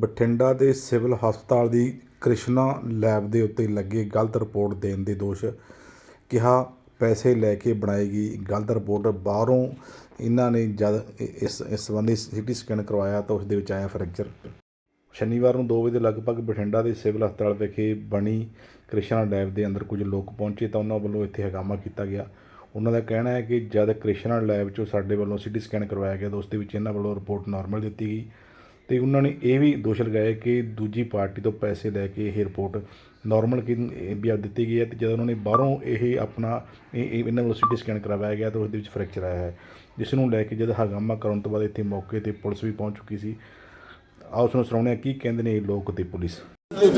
ਬਠਿੰਡਾ ਦੇ ਸਿਵਲ ਹਸਪਤਾਲ ਦੀ ਕ੍ਰਿਸ਼ਨਾ ਲੈਬ ਦੇ ਉੱਤੇ ਲੱਗੇ ਗਲਤ ਰਿਪੋਰਟ ਦੇਣ ਦੇ ਦੋਸ਼ ਕਿਹਾ ਪੈਸੇ ਲੈ ਕੇ ਬਣਾਈ ਗਈ ਗਲਤ ਰਿਪੋਰਟ। ਬਾਹਰੋਂ ਇਹਨਾਂ ਨੇ ਜਦ ਇਸ ਇਸ ਸੰਬੰਧੀ ਸਿਟੀ ਸਕੈਨ ਕਰਵਾਇਆ ਤਾਂ ਉਸ ਦੇ ਵਿੱਚ ਆਇਆ ਫ੍ਰੈਕਚਰ ਸ਼ਨੀਵਾਰ ਨੂੰ 2 ਵਜੇ ਦੇ ਲਗਭਗ ਬਠਿੰਡਾ ਦੇ ਸਿਵਲ ਹਸਪਤਾਲ ਵਿਖੇ ਬਣੀ ਕ੍ਰਿਸ਼ਨਾ ਲੈਬ ਦੇ ਅੰਦਰ ਕੁਝ ਲੋਕ ਪਹੁੰਚੇ ਤਾਂ ਉਹਨਾਂ ਵੱਲੋਂ ਇੱਥੇ ਹੰਗਾਮਾ ਕੀਤਾ ਗਿਆ। ਉਹਨਾਂ ਦਾ ਕਹਿਣਾ ਹੈ ਕਿ ਜਦ ਕ੍ਰਿਸ਼ਨਾ ਲੈਬ 'ਚੋਂ ਸਾਡੇ ਵੱਲੋਂ ਸਿਟੀ ਸਕੈਨ ਕਰਵਾਇਆ ਗਿਆ ਤਾਂ ਉਸ ਦੇ ਵਿੱਚ ਇਹਨਾਂ ਵੱਲੋਂ ਰਿਪੋਰਟ ਨਾਰਮਲ ਦਿੱਤੀ ਗਈ। ਤੇ ਉਹਨਾਂ ਨੇ ਇਹ ਵੀ ਦੋਸ਼ ਲਗਾਏ ਕਿ ਦੂਜੀ ਪਾਰਟੀ ਤੋਂ ਪੈਸੇ ਲੈ ਕੇ ਇਹ ਰਿਪੋਰਟ ਨਾਰਮਲ ਕਿ ਵੀ ਆ ਦਿੱਤੀ ਗਈ ਹੈ ਤੇ ਜਦੋਂ ਉਹਨਾਂ ਨੇ ਬਾਹਰੋਂ ਇਹ ਆਪਣਾ ਇਹ ਇਹ ਇਹਨਾਂ ਵੱਲੋਂ ਸਿਟੀ ਸਕੈਨ ਕਰਵਾਇਆ ਗਿਆ ਤਾਂ ਉਸ ਦੇ ਵਿੱਚ ਫ੍ਰੈਕਚਰ ਆਇਆ ਹੈ। ਜਿਸ ਨੂੰ ਲੈ ਕੇ ਜਦ ਹੰਗਾਮਾ ਕਰਨ ਤੋਂ ਬਾਅਦ ਇੱਥੇ ਮੌਕੇ ਤੇ ਪੁਲਿਸ ਵੀ ਪਹੁੰਚ ਚੁੱਕੀ ਸੀ। ਆਓ ਉਸ ਨੂੰ ਸੁਣਾਉਂਦੇ ਹਾਂ ਕੀ ਕਹਿੰਦੇ ਨੇ ਇਹ ਲੋਕ ਤੇ ਪੁਲਿਸ।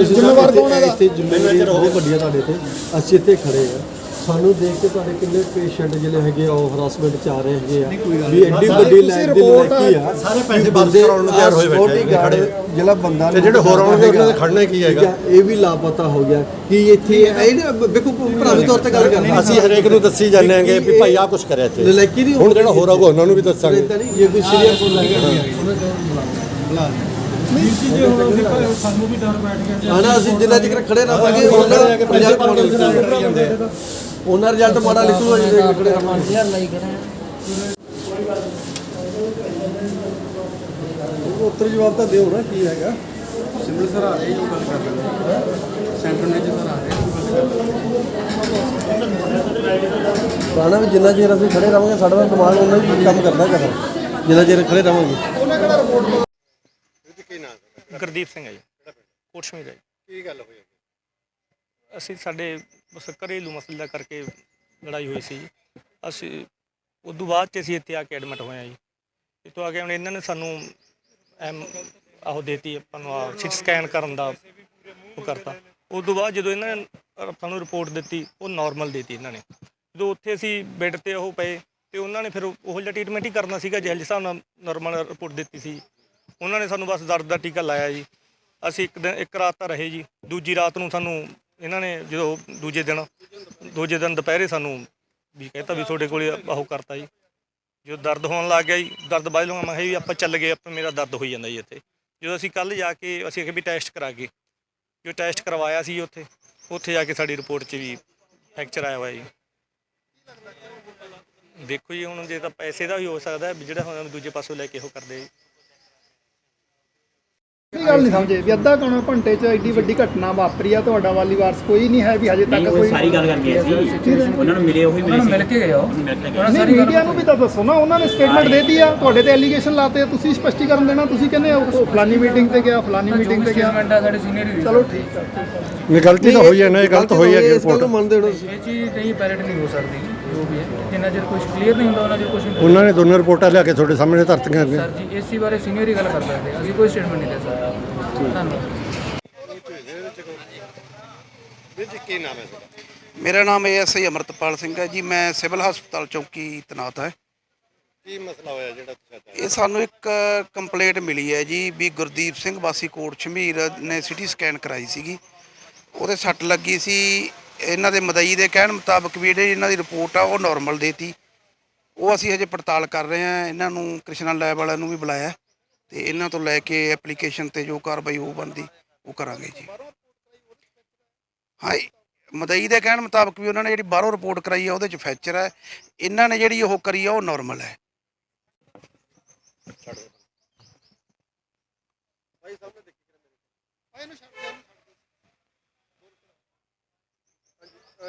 ਜ਼ਿੰਮੇਵਾਰ ਕੌਣ ਹੈ ਇੱਥੇ ਜ਼ਿੰਮੇਵਾਰੀ ਬਹੁਤ ਵੱਡੀ ਆ ਤੁਹਾਡੇ ਤੇ ਅਸੀਂ ਇੱਥੇ ਖੜੇ ਆ ਸਾਨੂੰ ਦੇਖ ਕੇ ਤੁਹਾਡੇ ਕਿੰਨੇ ਪੇਸ਼ੈਂਟ ਜਿਹੜੇ ਹੈਗੇ ਆ ਉਹ ਹਰਾਸਮੈਂਟ ਚ ਆ ਰਹੇ ਹੈਗੇ ਆ ਵੀ ਐਡੀ ਵੱਡੀ ਲਾਈਨ ਦੀ ਲੜਕੀ ਆ ਸਾਰੇ ਪੈਸੇ ਵਾਪਸ ਕਰਾਉਣ ਨੂੰ ਤਿਆਰ ਹੋਏ ਬੈਠੇ ਨੇ, guard ਜਿਹੜਾ ਬੰਦਾ ਤੇ ਜਿਹੜੇ ਹੋਰ ਆਉਣਗੇ ਉਹਨਾਂ ਦਾ ਖੜਨਾ ਕੀ ਹੈਗਾ? ਇਹ ਵੀ ਲਾਪਤਾ ਹੋ ਗਿਆ ਕਿ ਇੱਥੇ ਇਹ ਵੇਖੋ ਭਰਾਵੀ ਤੌਰ ਤੇ ਗੱਲ ਕਰਦੇ ਅਸੀਂ ਹਰੇਕ ਨੂੰ ਦੱਸੀ ਜਾਂਦੇ ਆਂਗੇ ਵੀ ਭਾਈ ਆ ਕੁਝ ਕਰਿਆ ਇੱਥੇ ਲੜਕੀ ਦੀ ਹੁਣ ਜਿਹੜਾ ਹੋਰ ਆਊਗਾ ਉਹਨਾਂ ਨੂੰ ਵੀ ਦੱਸਾਂਗੇ ਜੇ ਕੋਈ ਸੀਰੀਅਸ ਹੋ ਲੱਗਾ ਆਣਾ ਅਸੀਂ ਜਿੰਨਾ ਚਿਰ ਖੜੇ ਰਹਾਂਗੇ ਉਹਨਾਂ ਰਿਜ਼ਲਟ ਮਾੜਾ ਲਿਖੂਗਾ ਉਹਨਾਂ ਰਿਜ਼ਲਟ ਮਾੜਾ ਲਿਖੂਗਾ ਜਿੰਨੇ ਚਿਰ ਖੜੇ ਰਹਾਂਗੇ ਉੱਤਰ ਜਵਾਬ ਤਾਂ ਦਿਓ ਨਾ ਕੀ ਹੈਗਾ? ਸਿਮਲ ਸਰ ਆ ਰਹੇ ਜੋ ਗੱਲ ਕਰ ਰਹੇ ਨੇ ਸੈਂਟਰ ਨੇ ਸਰ ਆ ਰਹੇ ਰਾਣਾ ਵੀ ਜਿੰਨਾ ਚਿਰ ਅਸੀਂ ਖੜੇ ਰਹਾਂਗੇ ਸਾਡਾ ਤਾਂ ਦਿਮਾਗ ਉਹਨਾਂ ਹੀ ਕੰਮ ਕਰਦਾ ਕਰਦਾ ਜਿੰਨਾ ਚਿਰ ਖੜੇ ਰਹਾਂਗੇ। ਗੁਰਦੀਪ ਸਿੰਘ ਹੈ ਜੀ। ਕੋਟਸ਼ਮੀਰ ਹੈ ਜੀ। ਕੀ ਗੱਲ ਹੋਈ? ਅਸੀਂ ਸਾਡੇ ਬਸ ਘਰੇਲੂ ਮਸਲੇ ਦਾ ਕਰਕੇ ਲੜਾਈ ਹੋਈ ਸੀ ਜੀ। ਅਸੀਂ ਉਸ ਤੋਂ ਬਾਅਦ 'ਚ ਅਸੀਂ ਇੱਥੇ ਆ ਕੇ ਐਡਮਿਟ ਹੋਏ ਹਾਂ ਜੀ। ਇੱਥੋਂ ਆ ਕੇ ਹੁਣ ਇਹਨਾਂ ਨੇ ਸਾਨੂੰ ਐਮ ਆਹੋ ਦੇਤੀ, ਆਪਾਂ ਨੂੰ ਆ ਸਿਟੀ ਸਕੈਨ ਕਰਨ ਦਾ ਉਹ ਕਰਤਾ। ਉਸ ਤੋਂ ਬਾਅਦ ਜਦੋਂ ਇਹਨਾਂ ਨੇ ਸਾਨੂੰ ਰਿਪੋਰਟ ਦਿੱਤੀ, ਉਹ ਨਾਰਮਲ ਦੇਤੀ ਇਹਨਾਂ ਨੇ। ਜਦੋਂ ਉੱਥੇ ਅਸੀਂ ਬੈੱਡ ਤੇ ਉਹ ਪਏ ਤੇ ਉਹਨਾਂ ਨੇ ਫਿਰ ਉਹ ਜਿਹਾ ਟ੍ਰੀਟਮੈਂਟ ਹੀ ਕਰਨਾ ਸੀਗਾ ਜਿਸ ਹਿਸਾਬ ਨਾਲ ਨਾਰਮਲ ਰਿਪੋਰਟ ਦਿੱਤੀ ਸੀ। ਉਹਨਾਂ ਨੇ ਸਾਨੂੰ ਬਸ ਦਰਦ ਦਾ ਟੀਕਾ ਲਾਇਆ ਜੀ। ਅਸੀਂ ਇੱਕ ਦਿਨ, ਇੱਕ ਰਾਤ ਤਾਂ ਰਹੇ ਜੀ। ਦੂਜੀ ਰਾਤ ਨੂੰ ਸਾਨੂੰ ਇਹਨਾਂ ਨੇ ਜਦੋਂ ਦੂਜੇ ਦਿਨ ਦੂਜੇ ਦਿਨ ਦੁਪਹਿਰੇ ਸਾਨੂੰ ਵੀ ਕਹਿੰਦਾ ਵੀ ਤੁਹਾਡੇ ਕੋਲੇ ਆਹੋ ਕਰਤਾ ਜੀ। ਜਦੋਂ ਦਰਦ ਹੋਣ ਲੱਗ ਗਿਆ ਜੀ, ਦਰਦ ਬਾਅਦ ਲਵਾਂ ਮੈਂ ਕਿਹਾ ਵੀ ਆਪਾਂ ਚੱਲ ਗਏ, ਆਪਾਂ ਮੇਰਾ ਦਰਦ ਹੋਈ ਜਾਂਦਾ ਜੀ ਇੱਥੇ। ਜਦੋਂ ਅਸੀਂ ਕੱਲ ਜਾ ਕੇ, ਅਸੀਂ ਆਖਿਆ ਵੀ ਟੈਸਟ ਕਰਾ ਕੇ, ਜੋ ਟੈਸਟ ਕਰਵਾਇਆ ਸੀ ਉੱਥੇ ਉੱਥੇ ਜਾ ਕੇ ਸਾਡੀ ਰਿਪੋਰਟ 'ਚ ਵੀ ਫ੍ਰੈਕਚਰ ਆਇਆ ਹੋਇਆ ਜੀ। ਦੇਖੋ ਜੀ, ਹੁਣ ਜੇ ਤਾਂ ਪੈਸੇ ਦਾ ਵੀ ਹੋ ਸਕਦਾ ਵੀ ਜਿਹੜਾ ਹੁਣ ਦੂਜੇ ਪਾਸੋਂ ਲੈ ਕੇ ਉਹ ਕਰਦੇ ਜੀ। ਇਹ ਗੱਲ ਨਹੀਂ ਸਮਝੇ? ਵੀ ਅੱਧਾ ਕੌਣਾ ਘੰਟੇ 'ਚ ਐਡੀ ਵੱਡੀ ਘਟਨਾ ਵਾਪਰੀ ਆ ਤੁਹਾਡਾ ਵਾਲੀ ਵਾਰਸ ਕੋਈ ਨਹੀਂ ਹੈ ਵੀ ਹਜੇ ਤੱਕ ਕੋਈ ਸਾਰੀ ਗੱਲ ਕਰਕੇ ਸੀ। ਉਹਨਾਂ ਨੂੰ ਮਿਲੇ ਉਹੀ ਮਿਲੇ ਸੀ। ਮਿਲ ਕੇ ਗਏ ਉਹ। ਮਿਲ ਕੇ ਗਏ। ਨਹੀਂ ਮੀਡੀਆ ਨੂੰ ਵੀ ਤਾਂ ਦੱਸੋ ਨਾ ਉਹਨਾਂ ਨੇ ਸਟੇਟਮੈਂਟ ਦੇਤੀ ਆ। ਤੁਹਾਡੇ ਤੇ ਐਲੀਗੇਸ਼ਨ ਲਾਤੇ ਆ ਤੁਸੀਂ ਸਪਸ਼ਟੀਕਰਨ ਦੇਣਾ ਤੁਸੀਂ ਕਹਿੰਦੇ ਹੋ ਉਹ ਫਲਾਨੀ ਮੀਟਿੰਗ ਤੇ ਗਿਆ ਫਲਾਨੀ ਮੀਟਿੰਗ ਤੇ ਗਿਆ। ਸਾਡੇ ਸੀਨੀਅਰ ਹੀ ਚਲੋ ਠੀਕ ਆ ਇਹ ਗਲਤੀ ਤਾਂ ਹੋਈ ਹੈ ਨਾ ਇਹ ਗਲਤ ਹੋਈ ਹੈ ਇਸ ਗੱਲ ਨੂੰ ਰਿਪੋਰਟ। ਮੰਨਦੇ ਹੋ ਤੁਸੀਂ। ਇਹ ਚੀਜ਼ ਨਹੀਂ ਪੈਰਟ ਨਹੀਂ ਹੋ ਸਕਦੀ। ਜੋ ਵੀ ਹੈ ਜਿੰਨਾ ਚਿਰ ਕੁਝ ਕਲੀਅਰ ਨਹੀਂ ਹੁੰਦਾ ਉਹਨਾਂ ਚਿਰ ਕੁਝ ਨਹੀਂ ਉਹਨਾਂ ਨੇ ਦੋਨੋਂ ਰਿਪੋਰਟਾਂ ਲਿਆ ਕੇ ਤੁਹਾਡੇ ਸਾਹਮਣੇ ਧਰਤੀਆਂ ਅੱਗੇ ਸਰ ਜੀ ਇਸੇ ਬਾਰੇ ਸੀਨੀਅਰ ਹੀ ਗੱਲ ਕਰ ਸਕਦੇ ਹਾਂ। ਅਸੀਂ ਕੋਈ ਸਟੇਟਮੈਂਟ ਨਹੀਂ ਦੇ ਸਕਦੇ। ਧੰਨਵਾਦ। ਕੀ ਨਾਮ ਹੈ ਤੁਹਾਡਾ? ਮੇਰਾ ਨਾਮ ਐਸਆਈ ਅਮਰਤਪਾਲ ਸਿੰਘ ਹੈ ਜੀ। ਮੈਂ ਸਿਵਲ ਹਸਪਤਾਲ ਚੌਕੀ ਤੈਨਾਤ ਹੈ। ਕੀ ਮਸਲਾ ਹੋਇਆ ਜਿਹੜਾ ਤੁਸੀਂ ਇਹ ਸਾਨੂੰ ਇੱਕ ਕੰਪਲੇਂਟ ਮਿਲੀ ਹੈ ਜੀ ਵੀ ਗੁਰਦੀਪ ਸਿੰਘ ਵਾਸੀ ਕੋਟ ਸ਼ਮੀਰ ਨੇ ਸਿਟੀ ਸਕੈਨ ਕਰਾਈ ਸੀਗੀ। ਉਹਦੇ ਸੱਟ ਲੱਗੀ ਸੀ। ਇਹਨਾਂ ਦੇ ਮਦਈ ਦੇ ਕਹਿਣ ਮੁਤਾਬਕ ਵੀ ਜਿਹੜੀ ਇਹਨਾਂ ਦੀ ਰਿਪੋਰਟ ਆ, ਉਹ ਨਾਰਮਲ ਦੇਤੀ। ਉਹ ਅਸੀਂ ਹਜੇ ਪੜਤਾਲ ਕਰ ਰਹੇ ਹਾਂ। ਇਹਨਾਂ ਨੂੰ ਕ੍ਰਿਸ਼ਨਾ ਲੈਬ ਵਾਲਿਆਂ ਨੂੰ ਵੀ ਬੁਲਾਇਆ ਤੇ ਇਹਨਾਂ ਤੋਂ ਲੈ ਕੇ ਐਪਲੀਕੇਸ਼ਨ ਤੇ ਜੋ ਕਾਰਵਾਈ ਉਹ ਬਣਦੀ, ਉਹ ਕਰਾਂਗੇ ਜੀ। ਹਾਂ ਮਦਈ ਦੇ ਕਹਿਣ ਮੁਤਾਬਕ ਵੀ ਉਹਨਾਂ ਨੇ ਜਿਹੜੀ ਬਾਹਰੋਂ ਰਿਪੋਰਟ ਕਰਾਈ ਆ, ਉਹਦੇ ਚ ਫ੍ਰੈਕਚਰ ਹੈ। ਇਹਨਾਂ ਨੇ ਜਿਹੜੀ ਉਹ ਕਰੀ ਆ, ਉਹ ਨਾਰਮਲ ਹੈ।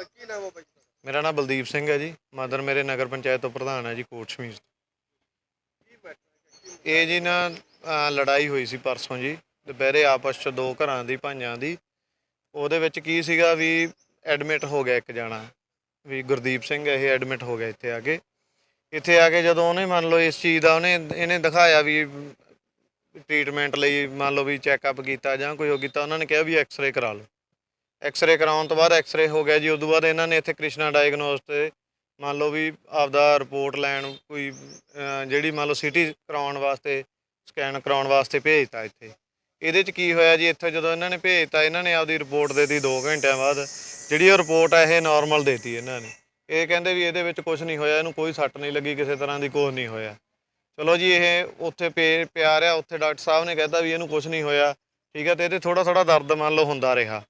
ਕੀ ਨਾਮ ਮੇਰਾ ਨਾਮ ਬਲਦੀਪ ਸਿੰਘ ਹੈ ਜੀ। ਮਦਰ ਮੇਰੇ ਨਗਰ ਪੰਚਾਇਤ ਤੋਂ ਪ੍ਰਧਾਨ ਹੈ ਜੀ ਕੋਟ ਸ਼ਮੀਰ ਇਹ ਜੀ ਨਾ ਲੜਾਈ ਹੋਈ ਸੀ ਪਰਸੋਂ ਜੀ। ਦੁਪਹਿਰੇ ਆਪਸ ਚ ਦੋ ਘਰਾਂ ਦੀ ਭਾਈਆਂ ਦੀ। ਉਹਦੇ ਵਿੱਚ ਕੀ ਸੀਗਾ ਵੀ ਐਡਮਿਟ ਹੋ ਗਿਆ ਇੱਕ ਜਾਣਾ। ਵੀ ਗੁਰਦੀਪ ਸਿੰਘ ਇਹ ਐਡਮਿਟ ਹੋ ਗਿਆ ਇੱਥੇ ਆ ਕੇ। ਇੱਥੇ ਆ ਕੇ ਜਦੋਂ ਉਹਨੇ ਮੰਨ ਲਓ ਇਸ ਚੀਜ਼ ਦਾ ਉਹਨੇ ਇਹਨੇ ਦਿਖਾਇਆ ਵੀ ਟ੍ਰੀਟਮੈਂਟ ਲਈ ਮੰਨ ਲਓ ਵੀ ਚੈੱਕਅਪ ਕੀਤਾ ਜਾਂ ਕੋਈ ਉਹ ਕੀਤਾ ਉਹਨਾਂ ਨੇ ਕਿਹਾ ਵੀ ਐਕਸ-ਰੇ ਕਰਾ ਲਓ। ਐਕਸ-ਰੇ ਕਰਾਉਣ ਤੋਂ ਬਾਅਦ ਐਕਸ-ਰੇ ਹੋ ਗਿਆ ਜੀ ਉਸ ਤੋਂ ਬਾਅਦ ਇਹਨਾਂ ਨੇ ਇੱਥੇ ਕ੍ਰਿਸ਼ਨਾ ਡਾਇਗਨੋਸ ਤੇ ਮੰਨ ਲਓ ਵੀ ਆਪਦਾ ਰਿਪੋਰਟ ਲੈਣ ਕੋਈ ਜਿਹੜੀ ਮੰਨ ਲਓ ਸਿਟੀ ਕਰਾਉਣ ਵਾਸਤੇ ਸਕੈਨ ਕਰਾਉਣ ਵਾਸਤੇ ਭੇਜਤਾ ਇੱਥੇ। ਇਹਦੇ ਚ ਕੀ ਹੋਇਆ ਜੀ, ਇੱਥੇ ਜਦੋਂ ਇਹਨਾਂ ਨੇ ਭੇਜਤਾ, ਇਹਨਾਂ ਨੇ ਆਪਦੀ ਰਿਪੋਰਟ ਦੇ ਦਿੱਤੀ 2 ਘੰਟਿਆਂ ਬਾਅਦ। ਜਿਹੜੀ ਉਹ ਰਿਪੋਰਟ ਹੈ ਇਹ ਨਾਰਮਲ ਦੇਤੀ ਇਹਨਾਂ ਨੇ। ਇਹ ਕਹਿੰਦੇ ਵੀ ਇਹਦੇ ਵਿੱਚ ਕੁਝ ਨਹੀਂ ਹੋਇਆ, ਇਹਨੂੰ ਕੋਈ ਸੱਟ ਨਹੀਂ ਲੱਗੀ, ਕਿਸੇ ਤਰ੍ਹਾਂ ਦੀ ਕੁਝ ਨਹੀਂ ਹੋਇਆ। ਚਲੋ ਜੀ, ਇਹ ਉੱਥੇ ਪੇ- ਪਿਆ ਰਿਹਾ, ਉੱਥੇ ਡਾਕਟਰ ਸਾਹਿਬ ਨੇ ਕਹਿਤਾ ਵੀ ਇਹਨੂੰ ਕੁਝ ਨਹੀਂ ਹੋਇਆ, ਠੀਕ ਹੈ ਤੇ ਇਹਦੇ ਥੋੜਾ ਥੋੜਾ ਦਰਦ ਮੰਨ ਲਓ ਹੁੰਦਾ ਰਿਹਾ।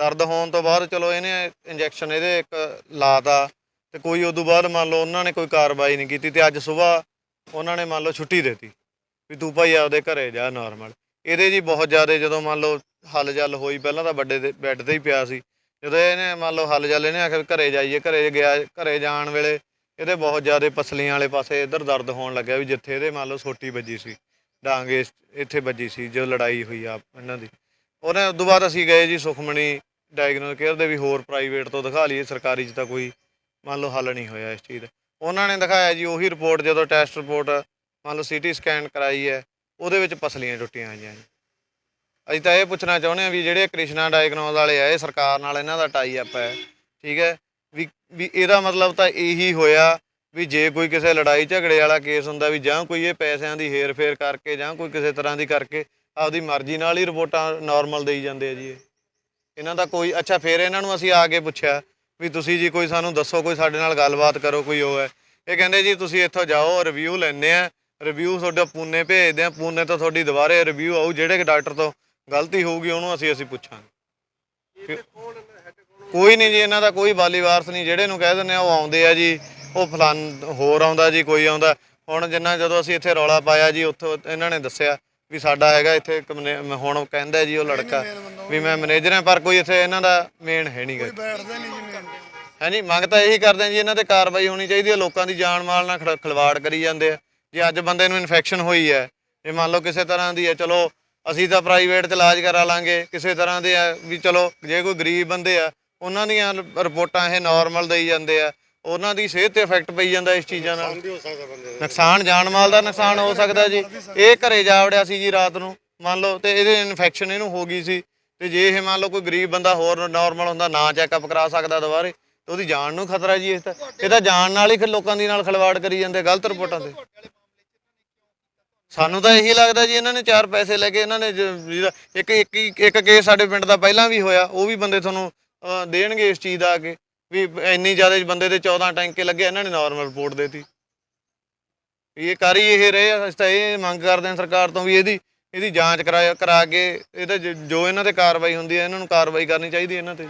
ਦਰਦ ਹੋਣ ਤੋਂ ਬਾਅਦ ਚਲੋ ਇਹਨੇ ਇੰਜੈਕਸ਼ਨ ਇਹਦੇ ਇੱਕ ਲਾਤਾ ਤੇ ਕੋਈ ਉਦੋਂ ਬਾਅਦ ਮੰਨ ਲਓ ਉਹਨਾਂ ਨੇ ਕੋਈ ਕਾਰਵਾਈ ਨਹੀਂ ਕੀਤੀ ਤੇ ਅੱਜ ਸਵੇਰ ਉਹਨਾਂ ਨੇ ਮੰਨ ਲਓ ਛੁੱਟੀ ਦੇਤੀ ਵੀ ਤੂੰ ਭਾਈ ਆਪਦੇ ਘਰੇ ਜਾ ਨਾਰਮਲ ਇਹਦੇ ਜੀ ਬਹੁਤ ਜ਼ਿਆਦਾ ਜਦੋਂ ਮੰਨ ਲਓ ਹੱਲ ਜਲ ਹੋਈ, ਪਹਿਲਾਂ ਤਾਂ ਵੱਡੇ ਦੇ ਬੈੱਡ ਤੇ ਹੀ ਪਿਆ ਸੀ। ਜਦੋਂ ਇਹਨੇ ਮੰਨ ਲਓ ਹੱਲ ਜਲ ਇਹਨੇ ਆਖਿਆ ਵੀ ਘਰੇ ਜਾਈਏ, ਘਰੇ ਗਿਆ, ਘਰੇ ਜਾਣ ਵੇਲੇ ਇਹਦੇ ਬਹੁਤ ਜ਼ਿਆਦਾ ਪਸਲੀਆਂ ਵਾਲੇ ਪਾਸੇ ਇੱਧਰ ਦਰਦ ਹੋਣ ਲੱਗਿਆ ਵੀ ਜਿੱਥੇ ਇਹਦੇ ਮੰਨ ਲਓ ਸੋਟੀ ਵੱਜੀ ਸੀ, ਡਾਂਗ ਇਸ- ਇੱਥੇ ਵੱਜੀ ਸੀ, ਜੋ ਲੜਾਈ ਹੋਈ ਆ ਇਹਨਾਂ ਦੀ। ਉਹਨੇ ਉਦੋਂ ਬਾਅਦ ਅਸੀਂ ਗਏ ਜੀ ਸੁਖਮਣੀ ਡਾਇਗਨੋਸ ਕੇਅਰ ਦੇ ਵੀ ਹੋਰ ਪ੍ਰਾਈਵੇਟ ਤੋਂ ਦਿਖਾ ਲਈਏ, ਸਰਕਾਰੀ 'ਚ ਤਾਂ ਕੋਈ ਮੰਨ ਲਓ ਹੱਲ ਨਹੀਂ ਹੋਇਆ ਇਸ ਚੀਜ਼ ਦਾ। ਉਹਨਾਂ ਨੇ ਦਿਖਾਇਆ ਜੀ, ਉਹੀ ਰਿਪੋਰਟ ਜਦੋਂ ਟੈਸਟ ਰਿਪੋਰਟ ਮੰਨ ਲਓ ਸੀਟੀ ਸਕੈਨ ਕਰਾਈ ਹੈ, ਉਹਦੇ ਵਿੱਚ ਪਸਲੀਆਂ ਟੁੱਟੀਆਂ ਹੋਈਆਂ ਜੀ। ਅਸੀਂ ਤਾਂ ਇਹ ਪੁੱਛਣਾ ਚਾਹੁੰਦੇ ਹਾਂ ਵੀ ਜਿਹੜੇ ਕ੍ਰਿਸ਼ਨਾ ਡਾਇਗਨੋਸ ਵਾਲੇ ਆ, ਇਹ ਸਰਕਾਰ ਨਾਲ ਇਹਨਾਂ ਦਾ ਟਾਈ ਅਪ ਹੈ, ਠੀਕ ਹੈ? ਵੀ ਵੀ ਇਹਦਾ ਮਤਲਬ ਤਾਂ ਇਹੀ ਹੋਇਆ ਵੀ ਜੇ ਕੋਈ ਕਿਸੇ ਲੜਾਈ ਝਗੜੇ ਵਾਲਾ ਕੇਸ ਹੁੰਦਾ ਵੀ ਜਾਂ ਕੋਈ ਇਹ ਪੈਸਿਆਂ ਦੀ ਹੇਰ-ਫੇਰ ਕਰਕੇ ਜਾਂ ਕੋਈ ਕਿਸੇ ਤਰ੍ਹਾਂ ਦੀ ਕਰਕੇ ਆਪਦੀ ਮਰਜ਼ੀ ਨਾਲ ਹੀ ਰਿਪੋਰਟਾਂ ਨਾਰਮਲ ਦੇਈ ਜਾਂਦੇ ਆ ਜੀ ਇਹ। ਇਹਨਾਂ ਦਾ ਕੋਈ ਅੱਛਾ ਫਿਰ ਇਹਨਾਂ ਨੂੰ ਅਸੀਂ ਆ ਕੇ ਪੁੱਛਿਆ ਵੀ ਤੁਸੀਂ ਜੀ ਕੋਈ ਸਾਨੂੰ ਦੱਸੋ ਕੋਈ ਸਾਡੇ ਨਾਲ ਗੱਲਬਾਤ ਕਰੋ ਕੋਈ ਉਹ ਹੈ। ਇਹ ਕਹਿੰਦੇ ਜੀ ਤੁਸੀਂ ਇੱਥੋਂ ਜਾਓ ਰਿਵਿਊ ਲੈਣੇ ਆ। ਰਿਵਿਊ ਤੁਹਾਡਾ ਪੂਨੇ ਭੇਜਦੇ ਆ ਪੂਨੇ ਤੋਂ ਤੁਹਾਡੀ ਦੁਬਾਰੇ ਰਿਵਿਊ ਆਊ ਜਿਹੜੇ ਡਾਕਟਰ ਤੋਂ ਗਲਤੀ ਹੋਊਗੀ ਉਹਨੂੰ ਅਸੀਂ ਅਸੀਂ ਪੁੱਛਾਂਗੇ। ਕਿ- ਕੋਈ ਨਹੀਂ ਜੀ ਇਹਨਾਂ ਦਾ ਕੋਈ ਵਾਲੀ ਵਾਰਸ ਨਹੀਂ ਜਿਹੜੇ ਨੂੰ ਕਹਿ ਦਿੰਦੇ ਆ ਉਹ ਆਉਂਦੇ ਆ ਜੀ ਉਹ ਫਲਾਨ ਹੋਰ ਆਉਂਦਾ ਜੀ ਕੋਈ ਆਉਂਦਾ। ਹੁਣ ਜਿੰਨਾ ਜਦੋਂ ਅਸੀਂ ਇੱਥੇ ਰੌਲਾ ਪਾਇਆ ਜੀ ਉੱਥੋਂ ਇਹਨਾਂ ਨੇ ਦੱਸਿਆ ਵੀ ਸਾਡਾ ਹੈਗਾ ਇੱਥੇ ਇੱਕ ਮਨੇ- ਮ- ਹੁਣ ਕਹਿੰਦਾ ਜੀ ਉਹ ਲੜਕਾ ਵੀ ਮੈਂ ਮੈਨੇਜਰ ਹਾਂ ਪਰ ਕੋਈ ਇੱਥੇ ਇਹਨਾਂ ਦਾ ਮੇਨ ਹੈ ਨਹੀਂ ਗਾ ਹਾਂਜੀ ਮੰਗ ਤਾਂ ਇਹੀ ਕਰਦੇ ਹਾਂ ਜੀ ਇਹਨਾਂ ਤੇ ਕਾਰਵਾਈ ਹੋਣੀ ਚਾਹੀਦੀ ਹੈ ਲੋਕਾਂ ਦੀ ਜਾਨ ਮਾਲ ਨਾਲ ਖੜ- ਖਿਲਵਾੜ ਕਰੀ ਜਾਂਦੇ ਆ। ਜੇ ਅੱਜ ਬੰਦੇ ਨੂੰ ਇਨਫੈਕਸ਼ਨ ਹੋਈ ਹੈ ਜੇ ਮੰਨ ਲਓ ਕਿਸੇ ਤਰ੍ਹਾਂ ਦੀ ਹੈ ਚਲੋ ਅਸੀਂ ਤਾਂ ਪ੍ਰਾਈਵੇਟ 'ਚ ਇਲਾਜ ਕਰਾ ਲਾਂਗੇ ਕਿਸੇ ਤਰ੍ਹਾਂ ਦੇ ਆ ਵੀ ਚਲੋ ਜੇ ਕੋਈ ਗਰੀਬ ਬੰਦੇ ਆ ਉਹਨਾਂ ਦੀਆਂ ਲ- ਰਿਪੋਰਟਾਂ ਇਹ ਨਾਰਮਲ ਦੇਈ ਜਾਂਦੇ ਆ। ਉਹਨਾਂ ਦੀ ਸਿਹਤ ਤੇ ਇਫੈਕਟ ਪਈ ਜਾਂਦਾ ਇਸ ਚੀਜ਼ਾਂ ਨਾਲ। ਨੁਕਸਾਨ ਜਾਨ ਮਾਲ ਦਾ ਨੁਕਸਾਨ ਹੋ ਸਕਦਾ ਜੀ। ਇਹ ਘਰੇ ਜਾ ਵੜਿਆ ਸੀ ਜੀ ਰਾਤ ਨੂੰ ਮੰਨ ਲਓ ਤੇ ਇਹਦੇ ਇਨਫੈਕਸ਼ਨ ਇਹਨੂੰ ਹੋ ਗਈ ਸੀ। ਤੇ ਜੇ ਇਹ ਮੰਨ ਲਓ ਕੋਈ ਗਰੀਬ ਬੰਦਾ ਹੋਰ ਨਾਰਮਲ ਹੁੰਦਾ ਨਾ ਚੈੱਕਅਪ ਕਰਾ ਸਕਦਾ ਦੁਬਾਰੇ ਤੇ ਉਹਦੀ ਜਾਨ ਨੂੰ ਖਤਰਾ ਜੀ ਇਸ ਤਾਂ ਇਹ ਤਾਂ ਜਾਨ ਨਾਲ ਹੀ ਫਿਰ ਲੋਕਾਂ ਦੀ ਨਾਲ ਖਿਲਵਾੜ ਕਰੀ ਜਾਂਦੇ ਗਲਤ ਰਿਪੋਰਟਾਂ ਤੇ। ਸਾਨੂੰ ਤਾਂ ਇਹੀ ਲੱਗਦਾ ਜੀ ਇਹਨਾਂ ਨੇ ਚਾਰ ਪੈਸੇ ਲੈ ਕੇ ਇਹਨਾਂ ਨੇ ਜ- ਇੱਕ ਇੱਕ ਇੱਕ ਕੇਸ ਸਾਡੇ ਪਿੰਡ ਦਾ ਪਹਿਲਾਂ ਵੀ ਹੋਇਆ ਉਹ ਵੀ ਬੰਦੇ ਤੁਹਾਨੂੰ ਅਹ, ਦੇਣਗੇ ਇਸ ਚੀਜ਼ ਦਾ ਆ ਕੇ। ਵੀ ਇੰਨੀ ਜ਼ਿਆਦਾ ਬੰਦੇ ਦੇ 14 ਟੈਂਕੇ ਲੱਗੇ, ਇਹਨਾਂ ਨੇ ਨਾਰਮਲ ਰਿਪੋਰਟ ਦੇਤੀ। ਇਹ ਕਰ ਹੀ ਇਹ ਰਹੇ ਆ, ਅਸੀਂ ਤਾਂ ਇਹ ਮੰਗ ਕਰਦੇ ਹਾਂ ਸਰਕਾਰ ਤੋਂ ਵੀ ਇਹਦੀ ਇਹਦੀ ਜਾਂਚ ਕਰਾ ਕਰਾ ਕੇ, ਇਹਦਾ ਜੋ ਇਹਨਾਂ ਤੇ ਕਾਰਵਾਈ ਹੁੰਦੀ ਹੈ, ਇਹਨਾਂ ਨੂੰ ਕਾਰਵਾਈ ਕਰਨੀ ਚਾਹੀਦੀ ਇਹਨਾਂ ਤੇ।